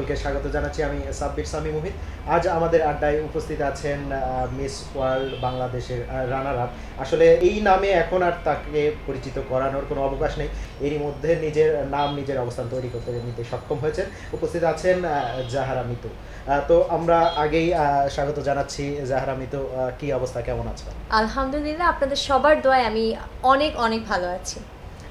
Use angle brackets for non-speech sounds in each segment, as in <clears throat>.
সকলকে স্বাগত জানাচ্ছি আমি সাব্বির সামি মুহিত। আজ আমাদের আড্ডায় উপস্থিত আছেন মিস ওয়ার্ল্ড বাংলাদেশের রানার আপ আসলে এই নামে এখন আর তাকে পরিচিত করানোর কোনো অবকাশ নেই। এরই মধ্যে নিজের নাম নিজের অবস্থান তৈরি করতে নিতে সক্ষম হয়েছেন। উপস্থিত আছেন জাহারা মিতু। তো আমরা আগেই স্বাগত জানাচ্ছি জাহারা মিতু। কি অবস্থা? কেমন আছে? আলহামদুলিল্লাহ আপনাদের সবার দোয়ায় আমি অনেক অনেক ভালো আছি।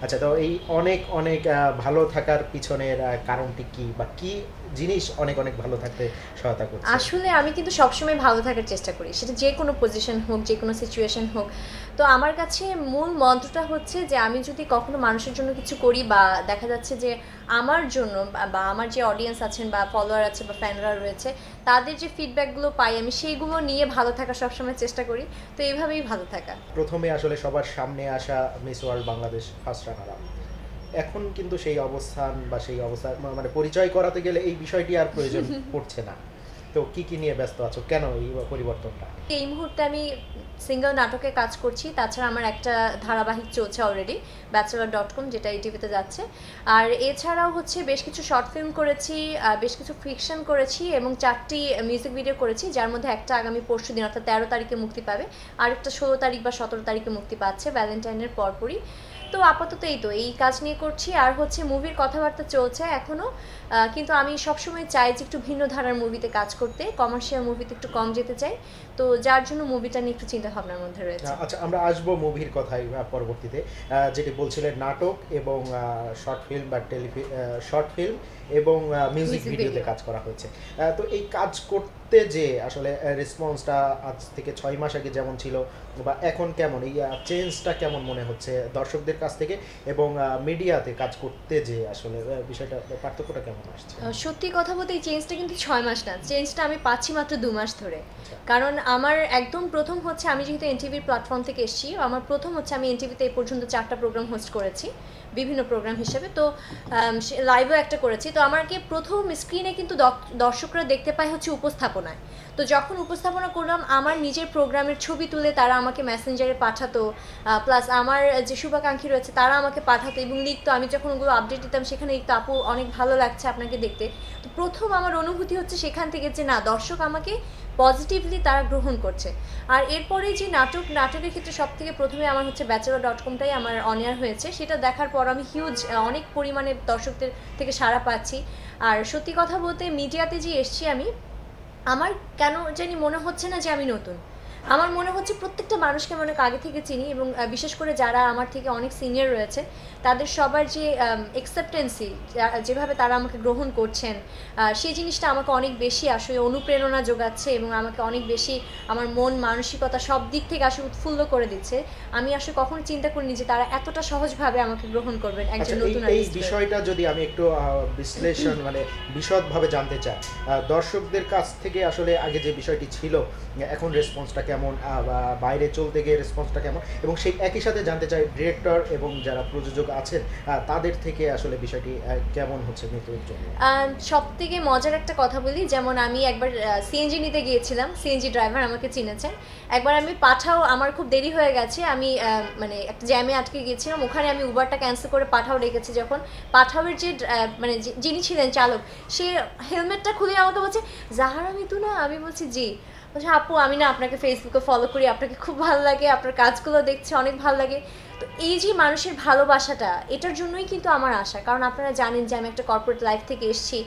আচ্ছা তো এই অনেক অনেক ভালো থাকার পিছনের কারণটি কি বা কি জিনিস অনেক অনেক ভালো থাকতে সহায়তা করছে। আসলে আমি কিন্তু সবসময় ভালো থাকার চেষ্টা করি। সেটা যে কোনো পজিশন হোক যে কোনো সিচুয়েশন হোক। তো আমার কাছে মূল মন্ত্রটা হচ্ছে যে আমি যদি কখনো মানুষের জন্য কিছু করি বা দেখা যাচ্ছে যে আমার জন্য বা- আমার যে অডিয়েন্স আছেন বা ফলোয়ার আছে বা ফ্যানরা রয়েছে তাদের যে ফিডব্যাকগুলো পাই আমি সেইগুলো নিয়ে ভালো থাকার সবসময় চেষ্টা করি। তো এইভাবেই ভালো থাকা। প্রথমে আসলে সবার সামনে আসা Miss World Bangladesh first runner up এখন কিন্তু সেই অবস্থান বা সেই অবস্থান মা- মানে পরিচয় করাতে গেলে এই বিষয়টি আর প্রয়োজন <laughs> পড়ছে না। তো কি কি নিয়ে ব্যস্ত আছো? কেন এই পরিবর্তনটা? এই মুহূর্তে আমি সিঙ্গেল নাটকে কাজ করছি তাছাড়া আমার একটা ধারাবাহিক চলছে অলরেডি ব্যাচেলার ডট কম যেটা এই টিভিতে যাচ্ছে। আর এছাড়াও হচ্ছে বেশ কিছু শর্ট ফিল্ম করেছি বেশ কিছু ফিকশন করেছি এবং চারটি মিউজিক ভিডিও করেছি যার মধ্যে একটা আগামী পরশু দিন অর্থাৎ তেরো তারিখে মুক্তি পাবে। আরেকটা ষোলো তারিখ বা সতেরো তারিখে মুক্তি পাচ্ছে ভ্যালেন্টাইনের পরপরই। তো আপাতত এই তো এই কাজ নিয়ে করছি। আর হচ্ছে মুভির কথাবার্তা চলছে এখনও কিন্তু আমি সবসময় চাই যে একটু ভিন্ন ধারার মুভিতে কাজ করতে কমার্শিয়াল মুভিতে একটু কম যেতে চাই। তো যার জন্য মুভিটা নিয়ে একটু চিন্তা ভাবনার মধ্যে রয়েছে। আচ্ছা আমরা আসব মুভির কথাই পরবর্তীতে। যেটি বলছিলেন নাটক এবং শর্ট ফিল্ম বা টেলিফি শর্ট ফিল্ম এবং মিউজিক ভিডিওতে কাজ করা হয়েছে। তো এই কাজ করতে যে আসলে রেসপন্সটা আজ থেকে ছয় মাস আগে যেমন ছিল বা এখন কেমন এই চেঞ্জটা কেমন মনে হচ্ছে দর্শকদের কাছ থেকে এবং মিডিয়াতে কাজ করতে যে আসলে বিষয়টা পার্থক্যটা কেমন? আসছে সত্যি কথা বলতে এই চেঞ্জটা কিন্তু ছয় মাস না। চেঞ্জটা আমি পাচ্ছি মাত্র দু মাস ধরে। আচ্ছা। কারণ আমার একদম প্রথম হচ্ছে আমি যেহেতু এনটিভির প্ল্যাটফর্ম থেকে এসেছি আমার প্রথম হচ্ছে আমি এনটিভিতে এই পর্যন্ত চারটা প্রোগ্রাম হোস্ট করেছি। বিভিন্ন প্রোগ্রাম হিসেবে। তো লাইভও একটা করেছি। তো আমাকে প্রথম স্ক্রিনে কিন্তু দর্শকরা দেখতে পায় হচ্ছে উপস্থাপনায়। তো যখন উপস্থাপনা করলাম, আমার নিজের প্রোগ্রামের ছবি তুলে তারা আমাকে মেসেঞ্জারে পাঠাতো। প্লাস আমার যে শুভাকাঙ্ক্ষী রয়েছে, তারা আমাকে পাঠাতো এবং লিখতো। আমি যখন ওগুলো আপডেট দিতাম, সেখানে লিখতো, আপু, অনেক ভালো লাগছে আপনাকে দেখতে। তো প্রথম আমার অনুভূতি হচ্ছে সেখান থেকে যে, না, দর্শক আমাকে পজিটিভলি তারা গ্রহণ করছে। আর এরপরে যে নাটক, নাটকের ক্ষেত্রে সব থেকে প্রথমে আমার হচ্ছে ব্যাচেলর ডট কমটাই আমার অনিয়ার হয়েছে। সেটা দেখার পর আমি হিউজ অনেক পরিমাণে দর্শকদের থেকে সাড়া পাচ্ছি। আর সত্যি কথা বলতে মিডিয়াতে যে এসছি আমি, আমার কেন জানি মনে হচ্ছে না যে আমি নতুন। আমার মনে হচ্ছে প্রত্যেকটা মানুষকে আমি অনেক আগে থেকে চিনি এবং বিশেষ করে যারা আমার থেকে অনেক সিনিয়র রয়েছে তাদের সবার যে অ্যাকসেপ্টেন্সি যেভাবে তারা আমাকে গ্রহণ করছেন সেই জিনিসটা আমাকে অনেক বেশি আসলে অনুপ্রেরণা যোগাচ্ছে এবং আমাকে অনেক বেশি আমার মন মানসিকতা সব দিক থেকে আসলে উৎফুল্ল করে দিচ্ছে। আমি আসলে কখনো চিন্তা করিনি যে তারা এতটা সহজভাবে আমাকে গ্রহণ করবেন আচ্ছা একজন নতুন এই বিষয়টা যদি আমি একটু বিশ্লেষণ <clears throat> মানে বিশদভাবে জানতে চাই দর্শকদের কাছ থেকে আসলে আগে যে বিষয়টি ছিল এখন রেসপন্সটা কেমন বাইরে চলতে গিয়ে রেসপন্সটা কেমন, এবং সেই একই সাথে জানতে চাই ডিরেক্টর এবং যারা প্রযোজক আছেন তাদের থেকে আসলে বিষয়টি কেমন হচ্ছে মৃত্যুর জন্য? সব থেকে মজার একটা কথা বলি, যেমন আমি একবার সিএনজি নিতে গিয়েছিলাম সিএনজি ড্রাইভার আমাকে চিনেছেন। একবার আমি পাঠাও, আমার খুব দেরি হয়ে গেছে, আমি মানে একটা জ্যামে আটকে গিয়েছিলাম, ওখানে আমি উবারটা ক্যান্সেল করে পাঠাও রেখেছি যখন। পাঠাওয়ের যে মানে যিনি ছিলেন চালক, সে হেলমেটটা খুলে আমাকে বলছে জাহারা মিতু না? আমি বলছি, জি। বলছে, আপু, আমি না আপনাকে ফেসবুকে ফলো করি, আপনাকে খুব ভালো লাগে, আপনার কাজগুলো দেখছি, অনেক ভালো লাগে। তো এই যে মানুষের ভালোবাসাটা, এটার জন্যই কিন্তু আমার আশা। কারণ আপনারা জানেন যে আমি একটা কর্পোরেট লাইফ থেকে এসেছি।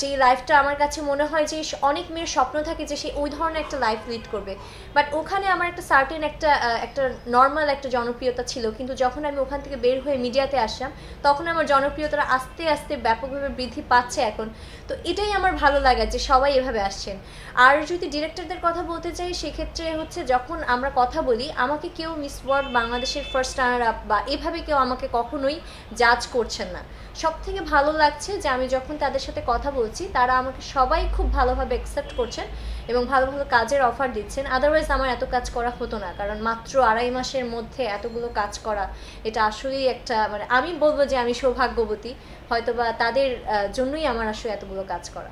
যে লাইফটা আমার কাছে মনে হয় যে, অনেক মেয়ের স্বপ্ন থাকে যে সে ওই ধরনের একটা লাইফ লিড করবে। বাট ওখানে আমার একটা সার্টেন একটা একটা নর্মাল একটা জনপ্রিয়তা ছিল। কিন্তু যখন আমি ওখান থেকে বের হয়ে মিডিয়াতে আসলাম, তখন আমার জনপ্রিয়তাটা আস্তে আস্তে ব্যাপকভাবে বৃদ্ধি পাচ্ছে এখন। তো এটাই আমার ভালো লাগা যে সবাই এভাবে আসছেন। আর যদি ডিরেক্টরদের কথা বলতে চাই, সেক্ষেত্রে হচ্ছে যখন আমরা কথা বলি, আমাকে কেউ মিস ওয়ার্ল্ড বাংলাদেশের ফার্স্ট রানার আপ বা এভাবে কেউ আমাকে কখনোই জাজ করছেন না। সব থেকে ভালো লাগছে যে আমি যখন তাদের সাথে কথা বলছি তারা আমাকে সবাই খুব ভালোভাবে অ্যাকসেপ্ট করছেন এবং ভালো ভালো কাজের অফার দিচ্ছেন। আদারওয়াইজ আমার এত কাজ করা হতো না কারণ মাত্র আড়াই মাসের মধ্যে এতগুলো কাজ করা এটা আসলেই একটা মানে আমি বলব যে আমি সৌভাগ্যবতী হয়তোবা তাদের জন্যই আমার আসলে এতগুলো কাজ করা।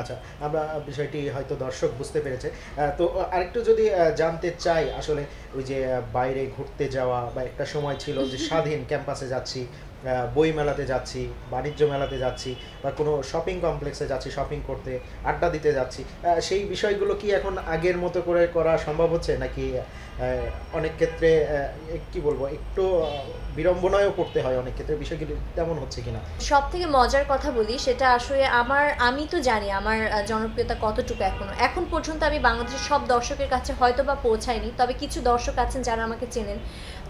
আচ্ছা আমরা বিষয়টি হয়তো দর্শক বুঝতে পেরেছে। তো আরেকটু যদি জানতে চাই আসলে ওই যে বাইরে ঘুরতে যাওয়া বা একটা সময় ছিল যে <laughs> স্বাধীন ক্যাম্পাসে যাচ্ছি বই মেলাতে যাচ্ছি, বাণিজ্য মেলাতে যাচ্ছি, বা কোনো শপিং কমপ্লেক্সে যাচ্ছি শপিং করতে, আড্ডা দিতে যাচ্ছি। সেই বিষয়গুলো কি এখন আগের মতো করে করা সম্ভব হচ্ছে? নাকি অনেক ক্ষেত্রে কি বলব, একটু বিড়ম্বনায়ও পড়তে হয় অনেক ক্ষেত্রে। বিষয়গুলো তেমন হচ্ছে কিনা? সব থেকে মজার কথা বলি, সেটা আসলে আমার, আমি তো জানি আমার জনপ্রিয়তা কতটুকু এখনও। এখন পর্যন্ত আমি বাংলাদেশের সব দর্শকের কাছে হয়তো বা পৌঁছাইনি, তবে কিছু দর্শক আছেন যারা আমাকে চেনেন।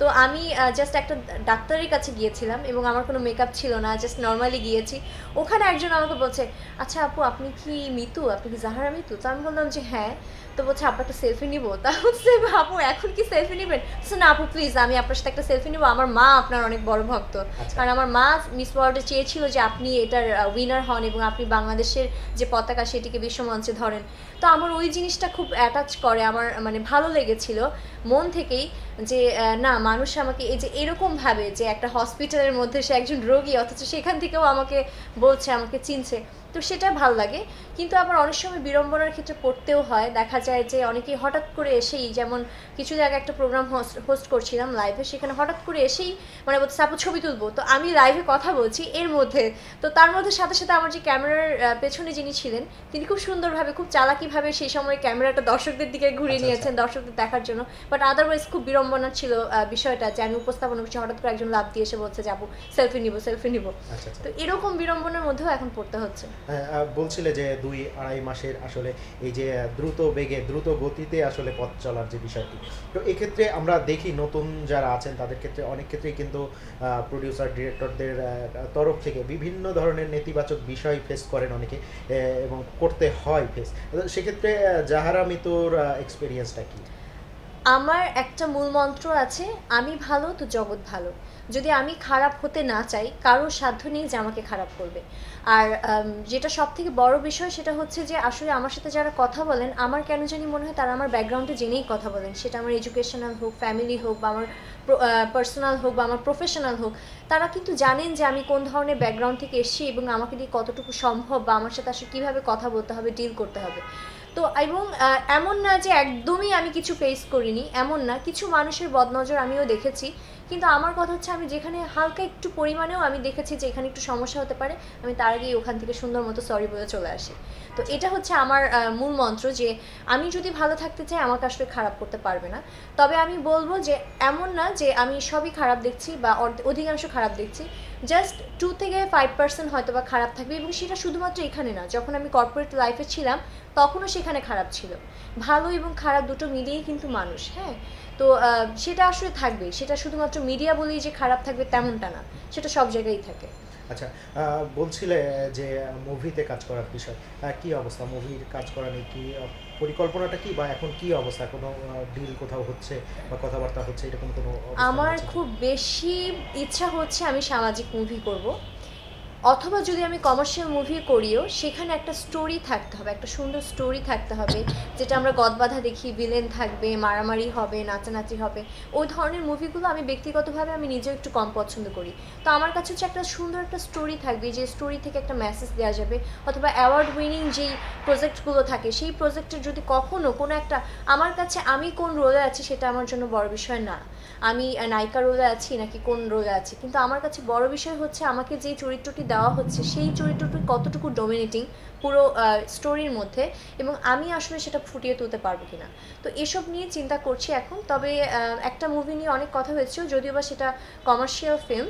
তো আমি জাস্ট একটা ডাক্তারের কাছে গিয়েছিলাম এবং আমার কোনো মেকআপ ছিল না জাস্ট নর্মালি গিয়েছি। ওখানে একজন আমাকে বলছে আচ্ছা আপু আপনি কি মিতু? আপনি কি জাহারা মিতু? তো আমি বললাম যে হ্যাঁ। তো বলছে আপনার একটা সেলফি নিবো। তা হচ্ছে আপু এখন কি সেলফি নেবেন? না আপু প্লিজ আমি আপনার সাথে একটা সেলফি নিবো। আমার মা আপনার অনেক বড় ভক্ত। আচ্ছা। কারণ আমার মা মিস ওয়ার্ল্ডে চেয়েছিল যে আপনি এটার উইনার হন এবং আপনি বাংলাদেশের যে পতাকা সেটিকে বিশ্বমঞ্চে ধরেন। তো আমার ওই জিনিসটা খুব অ্যাটাচ করে আমার মানে ভালো লেগেছিল। মন থেকেই যে না, মানুষ আমাকে এই যে এরকমভাবে যে একটা হসপিটালের মধ্যে সে একজন রোগী, অথচ সেখান থেকেও আমাকে বলছে, আমাকে চিনছে। তো সেটা ভালো লাগে। কিন্তু আবার অনেক সময় বিড়ম্বনার ক্ষেত্রে পড়তেও হয়। দেখা যায় যে অনেকেই হঠাৎ করে এসেই যেমন কিছু জায়গায় একটা প্রোগ্রাম হোস্ট হোস্ট করছিলাম লাইভে সেখানে হঠাৎ করে এসেই মানে বলছে আপু ছবি তুলবো। তো আমি লাইভে কথা বলছি এর মধ্যে। তো তার মধ্যে সাথে সাথে আমার যে ক্যামেরার পেছনে যিনি ছিলেন তিনি খুব সুন্দরভাবে খুব চালাকিভাবে সেই সময় ক্যামেরাটা দর্শকদের দিকে ঘুরিয়ে আচ্ছা, নিয়েছেন দর্শকদের দেখার জন্য। বাট আদারওয়াইজ খুব বিড়ম্বনা ছিল বিষয়টা যে আমি উপস্থাপন করছি হঠাৎ করে একজন লাভ দিয়ে এসে বলছে যাব সেলফি নিব সেলফি নিব। আচ্ছা আচ্ছা। তো এরকম বিড়ম্বনার মধ্যেও এখন পড়তে হচ্ছে। বলছিলে যে দুই আড়াই মাসের আসলে এই যে দ্রুত বেগে, দ্রুত গতিতে আসলে পথ চলার যে বিষয়টি। তো এক্ষেত্রে আমরা দেখি নতুন যারা আছেন, তাদের ক্ষেত্রে অনেক ক্ষেত্রেই কিন্তু প্রডিউসার ডিরেক্টরদের তরফ থেকে বিভিন্ন ধরনের নেতিবাচক বিষয় ফেস করেন অনেকে এবং করতে হয় ফেস সেক্ষেত্রে জাহারা মিতুর এক্সপিরিয়েন্সটা কি? আমার একটা মূল মন্ত্র আছে, আমি ভালো, তো জগৎ ভালো। যদি আমি খারাপ হতে না চাই কারোর সাধ্য নেই যে আমাকে খারাপ করবে। আর যেটা সব থেকে বড় বিষয় সেটা হচ্ছে যে আসলে আমার সাথে যারা কথা বলেন, আমার কেন জানি মনে হয় তারা আমার ব্যাকগ্রাউন্ডে জেনেই কথা বলেন। সেটা আমার এডুকেশনাল হোক ফ্যামিলি হোক বা আমার পার্সোনাল হোক বা আমার প্রফেশনাল হোক, তারা কিন্তু জানেন যে আমি কোন ধরনের ব্যাকগ্রাউন্ড থেকে এসেছি এবং আমাকে দিয়ে কতটুকু সম্ভব বা আমার সাথে আসলে কীভাবে কথা বলতে হবে ডিল করতে হবে। তো, এবং এমন না যে একদমই আমি কিছু ফেস করিনি, এমন না, কিছু মানুষের বদনজর আমিও দেখেছি। কিন্তু আমার কথা হচ্ছে আমি যেখানে হালকা একটু পরিমাণেও আমি দেখেছি যে এখানে একটু সমস্যা হতে পারে, আমি তার আগেই ওখান থেকে সুন্দর মতো সরি বলে চলে আসি। তো এটা হচ্ছে আমার মূল মন্ত্র যে আমি যদি ভালো থাকতে চাই, আমাকে আসলে খারাপ করতে পারবে না। তবে আমি বলব যে এমন না যে আমি সবই খারাপ দেখছি বা অধিকাংশ খারাপ দেখছি। জাস্ট টু থেকে ফাইভ পার্সেন্ট হয়তো বা খারাপ থাকবে এবং সেটা শুধুমাত্র এখানে না। যখন আমি কর্পোরেট লাইফে ছিলাম, তখনও সেখানে খারাপ ছিল। ভালো এবং খারাপ দুটো মিলিয়েই কিন্তু মানুষ হ্যাঁ? তো সেটা আসলে থাকবে সেটা শুধুমাত্র মিডিয়া বলেই যে খারাপ থাকবে তেমনটা না। সেটা সব জায়গায় থাকে। আচ্ছা বলছিলে যে মুভিতে কাজ করার বিষয়। কি অবস্থা? মুভির কাজ করা নিয়ে কি পরিকল্পনাটা কি বা এখন কি অবস্থা? কোনো ডিল কোথাও হচ্ছে বা কথাবার্তা হচ্ছে? এরকম কোনো আমার খুব বেশি ইচ্ছা হচ্ছে আমি সামাজিক মুভি করব। অথবা যদি আমি কমার্শিয়াল মুভি করিও, সেখানে একটা স্টোরি থাকতে হবে, একটা সুন্দর স্টোরি থাকতে হবে, যেটা আমরা গদবাধা দেখি ভিলেন থাকবে, মারামারি হবে, নাচানাচি হবে, ওই ধরনের মুভিগুলো আমি ব্যক্তিগতভাবে আমি নিজেও একটু কম পছন্দ করি। তো আমার কাছে হচ্ছে একটা সুন্দর একটা স্টোরি থাকবে, যে স্টোরি থেকে একটা মেসেজ দেওয়া যাবে, অথবা অ্যাওয়ার্ড উইনিং যেই প্রজেক্টগুলো থাকে, সেই প্রজেক্টের যদি কখনও কোনো একটা, আমার কাছে আমি কোন রোলে আছি সেটা আমার জন্য বড় বিষয় না। আমি নায়িকা রোলে আছি নাকি কোন রোলে আছি? কিন্তু আমার কাছে বড় বিষয় হচ্ছে আমাকে যে চরিত্রটি দেওয়া হচ্ছে, সেই চরিত্রটি কতটুকু ডোমিনেটিং পুরো স্টোরির মধ্যে এবং আমি আসলে সেটা ফুটিয়ে তুলতে পারব কিনা? তো এসব নিয়ে চিন্তা করছি এখন, তবে একটা মুভি নিয়ে অনেক কথা হয়েছে, যদিও বা সেটা কমার্শিয়াল ফিল্ম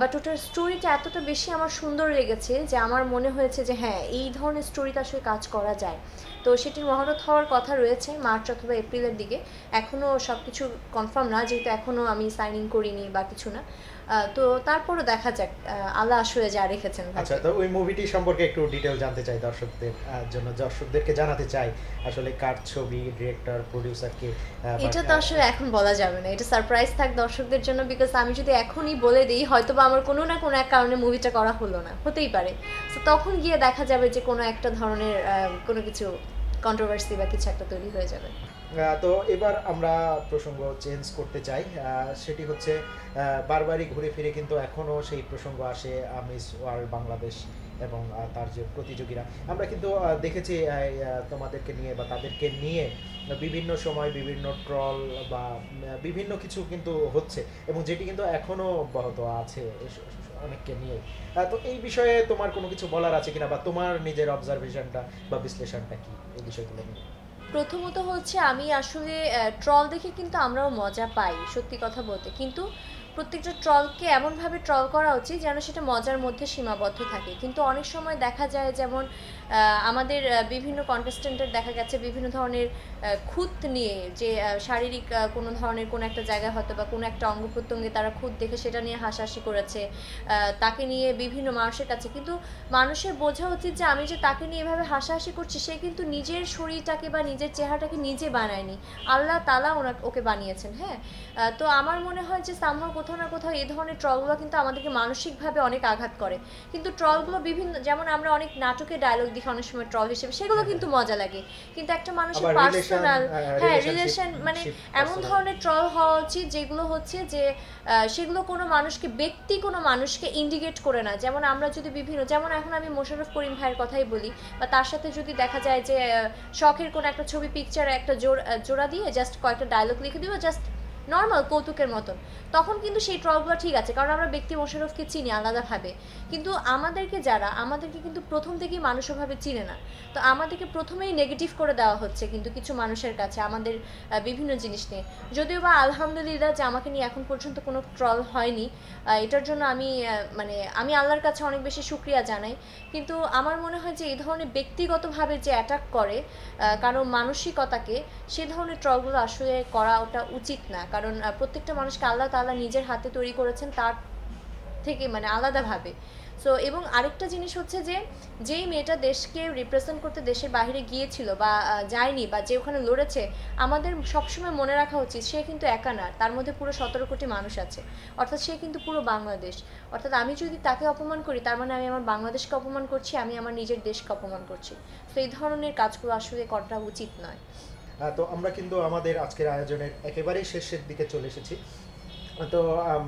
বাট ওটার স্টোরিটা এতটা বেশি আমার সুন্দর লেগেছে যে আমার মনে হয়েছে যে হ্যাঁ এই ধরনের স্টোরিতে আসলে কাজ করা যায়। তো সেটির মহরত হওয়ার কথা রয়েছে মার্চ অথবা এপ্রিলের দিকে। এখনও সব কিছু কনফার্ম না, যেহেতু এখনও আমি সাইনিং করিনি বা কিছু না। তো তারপরও দেখা যাক আল্লাহ আসলে যা রেখেছেন আচ্ছা তো ওই মুভিটি সম্পর্কে একটু ডিটেল জানতে চাই দর্শকদের জন্য। দর্শকদেরকে জানাতে চাই আসলে কার ছবি ডিরেক্টর প্রোডিউসার কে এটা তো আসলে এখন বলা যাবে না। এটা সারপ্রাইজ থাক দর্শকদের জন্য বিকজ আমি যদি এখনই বলে দিই হয়তো বা আমার কোনো না কোনো এক কারণে মুভিটা করা হলো না। হতেই পারে। তো তখন গিয়ে দেখা যাবে যে কোনো একটা ধরনের কোনো কিছু কন্ট্রোভার্সি বা কিছু একটা তৈরি হয়ে যাবে। তো এবার আমরা প্রসঙ্গ চেঞ্জ করতে চাই। সেটি হচ্ছে বারবারই ঘুরে ফিরে কিন্তু এখনও সেই প্রসঙ্গ আসে মিস ওয়ার্ল্ড বাংলাদেশ এবং তার যে প্রতিযোগীরা। আমরা কিন্তু দেখেছি তোমাদেরকে নিয়ে বা তাদেরকে নিয়ে বিভিন্ন সময় বিভিন্ন ট্রল বা বিভিন্ন কিছু কিন্তু হচ্ছে এবং যেটি কিন্তু এখনও অব্যাহত আছে অনেককে নিয়ে। তো এই বিষয়ে তোমার কোনো কিছু বলার আছে কিনা বা তোমার নিজের অবজারভেশনটা বা বিশ্লেষণটা কি এই বিষয়গুলো নিয়ে? প্রথমত হচ্ছে আমি আসলে ট্রল দেখে কিন্তু আমরাও মজা পাই, সত্যি কথা বলতে। কিন্তু প্রত্যেকটা ট্রলকে এমনভাবে ট্রল করা উচিত যেন সেটা মজার মধ্যে সীমাবদ্ধ থাকে। কিন্তু অনেক সময় দেখা যায় যেমন আমাদের বিভিন্ন কন্টেস্টেন্টের দেখা গেছে বিভিন্ন ধরনের খুঁত নিয়ে যে শারীরিক কোনো ধরনের কোনো একটা জায়গায় হয়তো বা কোনো একটা অঙ্গ প্রত্যঙ্গে তারা খুঁত দেখে সেটা নিয়ে হাসাহাসি করেছে তাকে নিয়ে বিভিন্ন মানুষের কাছে। কিন্তু মানুষের বোঝা উচিত যে, আমি যে তাকে নিয়ে এভাবে হাসাহাসি করছি, সে কিন্তু নিজের শরীরটাকে বা নিজের চেহারাটাকে নিজে বানায়নি। আল্লাহ তালা ওনা ওকে বানিয়েছেন হ্যাঁ? তো আমার মনে হয় যে সামহাও কোথাও না কোথাও এই ধরনের ট্রলগুলো কিন্তু আমাদেরকে মানসিকভাবে অনেক আঘাত করে। কিন্তু ট্রলগুলো বিভিন্ন, যেমন আমরা অনেক নাটকে ডায়লগ দেখি অনেক সময় ট্রল হিসেবে সেগুলো কিন্তু মজা লাগে। কিন্তু একটা মানুষের পার্সোনাল হ্যাঁ রিলেশন মানে এমন ধরনের ট্রল হওয়া উচিত যেগুলো হচ্ছে যে সেগুলো কোনো মানুষকে ব্যক্তি কোনো মানুষকে ইন্ডিকেট করে না। যেমন আমরা যদি বিভিন্ন যেমন এখন আমি মোশাররফ করিম ভাইয়ের কথাই বলি বা তার সাথে যদি দেখা যায় যে শখের কোনো একটা ছবি পিকচার একটা জোড়া দিয়ে জাস্ট কয়েকটা ডায়লগ লিখে দিব জাস্ট নর্মাল কৌতুকের মতন। তখন কিন্তু সেই ট্রলগুলো ঠিক আছে, কারণ আমরা ব্যক্তি মোশাররফকে চিনি আলাদাভাবে। কিন্তু আমাদেরকে যারা, আমাদেরকে কিন্তু প্রথম থেকেই মানুষভাবে চিনে না। তো আমাদেরকে প্রথমেই নেগেটিভ করে দেওয়া হচ্ছে কিন্তু কিছু মানুষের কাছে, আমাদের বিভিন্ন জিনিস নিয়ে। যদিও বা আলহামদুলিল্লাহ যে আমাকে নিয়ে এখন পর্যন্ত কোনো ট্রল হয়নি এটার জন্য আমি মানে আমি আল্লাহর কাছে অনেক বেশি শুক্রিয়া জানাই। কিন্তু আমার মনে হয় যে এই ধরনের ব্যক্তিগতভাবে যে অ্যাটাক করে কারও মানসিকতাকে, সে ধরনের ট্রলগুলো আসলে করা ওটা উচিত না। কারণ আহ, প্রত্যেকটা মানুষকে আল্লাহ তাআলা নিজের হাতে তৈরি করেছেন তার থেকে মানে আলাদাভাবে। সো এবং আরেকটা জিনিস হচ্ছে যে যেই মেয়েটা দেশকে রিপ্রেজেন্ট করতে দেশের বাইরে গিয়েছিল বা যায়নি বা যে ওখানে লড়েছে আমাদের সবসময় মনে রাখা উচিত সে কিন্তু একা না তার মধ্যে পুরো সতেরো কোটি মানুষ আছে। অর্থাৎ সে কিন্তু পুরো বাংলাদেশ। অর্থাৎ আমি যদি তাকে অপমান করি তার মানে আমি আমার বাংলাদেশকে অপমান করছি আমি আমার নিজের দেশকে অপমান করছি। তো এই ধরনের কাজগুলো আসলে করাটা উচিত নয়। তো আমরা কিন্তু আমাদের আজকের আয়োজনের একেবারেই শেষের দিকে চলে এসেছি। তো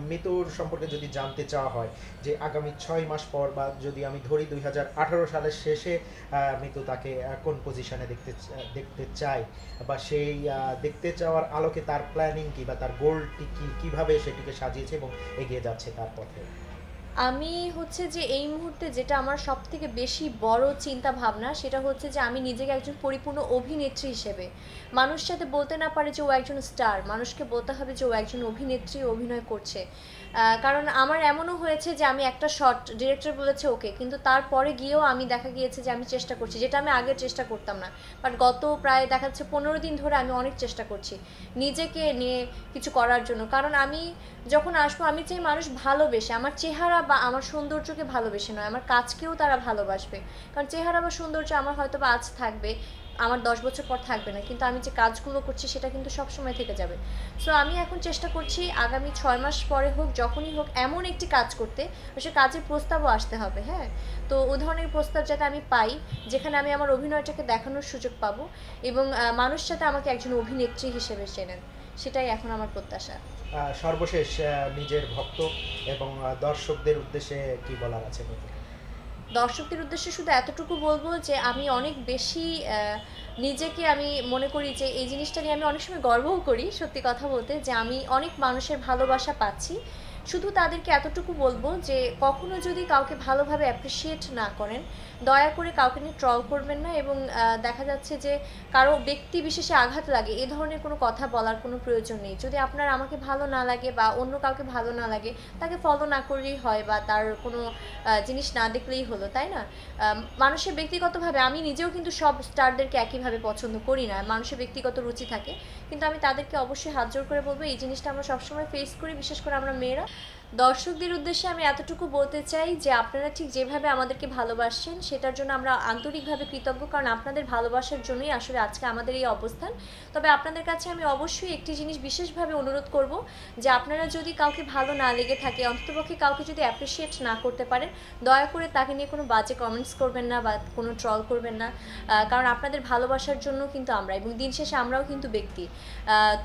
মিতুর সম্পর্কে যদি জানতে চাওয়া হয় যে আগামী ছয় মাস পর বা যদি আমি ধরি দুই হাজার আঠারো সালের শেষে আহ, মিতু তাকে কোন পজিশনে দেখতে দেখতে চায় বা সেই দেখতে চাওয়ার আলোকে তার প্ল্যানিং কি বা তার গোলটি কি কীভাবে সেটিকে সাজিয়েছে এবং এগিয়ে যাচ্ছে তার পথে? আমি হচ্ছে যে এই মুহূর্তে যেটা আমার সব থেকে বেশি বড় চিন্তা ভাবনা সেটা হচ্ছে যে আমি নিজেকে একজন পরিপূর্ণ অভিনেত্রী হিসেবে। মানুষ যাতে বলতে না পারে যে ও একজন স্টার, মানুষকে বলতে হবে যে ও একজন অভিনেত্রী অভিনয় করছে। কারণ আমার এমনও হয়েছে যে আমি একটা শর্ট ডিরেক্টর বলেছে ওকে, কিন্তু তারপরে গিয়েও আমি দেখা গিয়েছে যে আমি চেষ্টা করছি, যেটা আমি আগে চেষ্টা করতাম না। বাট গত প্রায় দেখা যাচ্ছে পনেরো দিন ধরে আমি অনেক চেষ্টা করছি নিজেকে নিয়ে কিছু করার জন্য। কারণ আমি যখন আসব, আমি চাই মানুষ ভালোবেসে, আমার চেহারা বা আমার সৌন্দর্যকে ভালোবেসে নয়, আমার কাজকেও তারা ভালোবাসবে। কারণ চেহারা বা সৌন্দর্য আমার হয়তো বা আজ থাকবে, আমার দশ বছর পর থাকবে না, কিন্তু আমি যে কাজগুলো করছি সেটা কিন্তু সব সময় থেকে যাবে। সো আমি এখন চেষ্টা করছি আগামী ছয় মাস পরে হোক, যখনই হোক, এমন একটি কাজ করতে, সে কাজের প্রস্তাবও আসতে হবে হ্যাঁ? তো ও ধরনের প্রস্তাব যাতে আমি পাই, যেখানে আমি আমার অভিনয়টাকে দেখানোর সুযোগ পাবো এবং মানুষ যাতে আমাকে একজন অভিনেত্রী হিসেবে চেনেন, সেটাই এখন আমার প্রত্যাশা। সর্বশেষ নিজের ভক্ত এবং দর্শকদের উদ্দেশ্যে কি বলার আছে দর্শকদের উদ্দেশ্যে শুধু এতটুকু বলব যে আমি অনেক বেশি নিজেকে আমি মনে করি যে এই জিনিসটা নিয়ে আমি অনেক সময় গর্বও করি, সত্যি কথা বলতে, যে আমি অনেক মানুষের ভালোবাসা পাচ্ছি। শুধু তাদেরকে এতটুকু বলব যে কখনো যদি কাউকে ভালোভাবে অ্যাপ্রিসিয়েট না করেন, দয়া করে কাউকে নিয়ে ট্রল করবেন না এবং দেখা যাচ্ছে যে কারও ব্যক্তি বিশেষে আঘাত লাগে, এ ধরনের কোনো কথা বলার কোনো প্রয়োজন নেই। যদি আপনার আমাকে ভালো না লাগে বা অন্য কাউকে ভালো না লাগে, তাকে ফলো না করলেই হয় বা তার কোনো জিনিস না দেখলেই হলো, তাই না? মানুষের ব্যক্তিগতভাবে আমি নিজেও কিন্তু সব স্টারদেরকে একইভাবে পছন্দ করি না। মানুষের ব্যক্তিগত রুচি থাকে। কিন্তু আমি তাদেরকে অবশ্যই হাত জোর করে বলব, এই জিনিসটা আমরা সবসময় ফেস করি, বিশেষ করে আমরা মেয়েরা। দর্শকদের উদ্দেশ্যে আমি এতটুকু বলতে চাই যে আপনারা ঠিক যেভাবে আমাদেরকে ভালোবাসছেন, সেটার জন্য আমরা আন্তরিকভাবে কৃতজ্ঞ, কারণ আপনাদের ভালোবাসার জন্যই আসলে আজকে আমাদের এই অবস্থান। তবে আপনাদের কাছে আমি অবশ্যই একটি জিনিস বিশেষভাবে অনুরোধ করব যে আপনারা যদি কাউকে ভালো না লেগে থাকে, অন্ততপক্ষে কাউকে যদি অ্যাপ্রিসিয়েট না করতে পারেন, দয়া করে তাকে নিয়ে কোনো বাজে কমেন্টস করবেন না বা কোনো ট্রল করবেন না। কারণ আপনাদের ভালোবাসার জন্য কিন্তু আমরা এবং দিন শেষে আমরাও কিন্তু ব্যক্তি।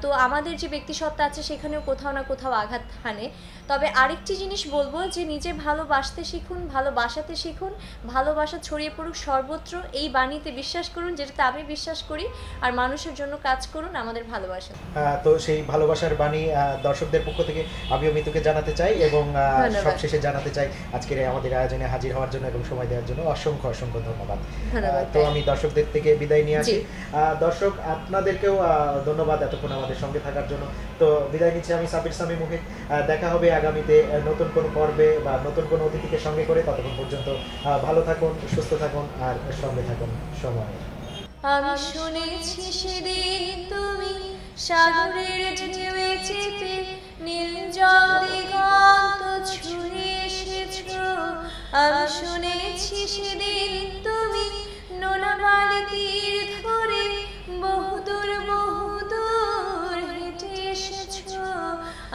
তো আমাদের যে ব্যক্তিসত্তা আছে, সেখানেও কোথাও না কোথাও আঘাত হানে। তবে আরেকটি জিনিস বলব যে নিজে ভালোবাসতে শিখুন ভালোবাসাতে শিখুন ভালোবাসা ছড়িয়ে পড়ুক সর্বত্র। এই বাণীতে বিশ্বাস করুন যেটাতে আমি বিশ্বাস করি আর মানুষের জন্য কাজ করুন আমাদের ভালোবাসা। তো সেই ভালোবাসার বাণী দর্শকদের পক্ষ থেকে আমিও মিতুকে জানাতে চাই এবং সবশেষে জানাতে চাই আজকের আমাদের আয়োজনে হাজির হওয়ার জন্য এবং সময় দেওয়ার জন্য অসংখ্য অসংখ্য ধন্যবাদ। ধন্যবাদ। তো আমি দর্শকদের থেকে বিদায় নিয়ে আসি। আহ, দর্শক আপনাদেরকেও আহ, ধন্যবাদ এতক্ষণ আমাদের সঙ্গে থাকার জন্য। তো বিদায় নিচ্ছি আমি সাবির সামি মুহিত। দেখা হবে আগামীতে নতুন কোনো পর্বে বা নতুন কোনো অতিথিকে সঙ্গে করে ততক্ষণ পর্যন্ত ভালো থাকুন, সুস্থ থাকুন আর সঙ্গে থাকুন সময়। আমি শুনেছি সেদিন তুমি সাগরের ঢেউয়ে চেপে নীল জল দিগন্ত ছুঁয়ে এসেছ। আমি শুনেছি সেদিন তুমি নোনামালি তীর ধরে বহুদূর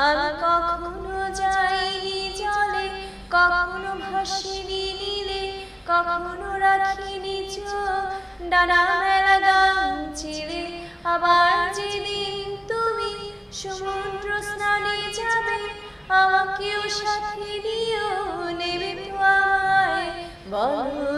আমি কখনো যাইনি জলে, কখনো ভাসিনি নীলে, কখনো রাখিনি চোখ। ডানা মেলা গান চিরে আবার যেদিন তুমি সমুদ্র স্নানে যাবে, আমাকেও সাথে নিও, নেবে তো আমায়, বলো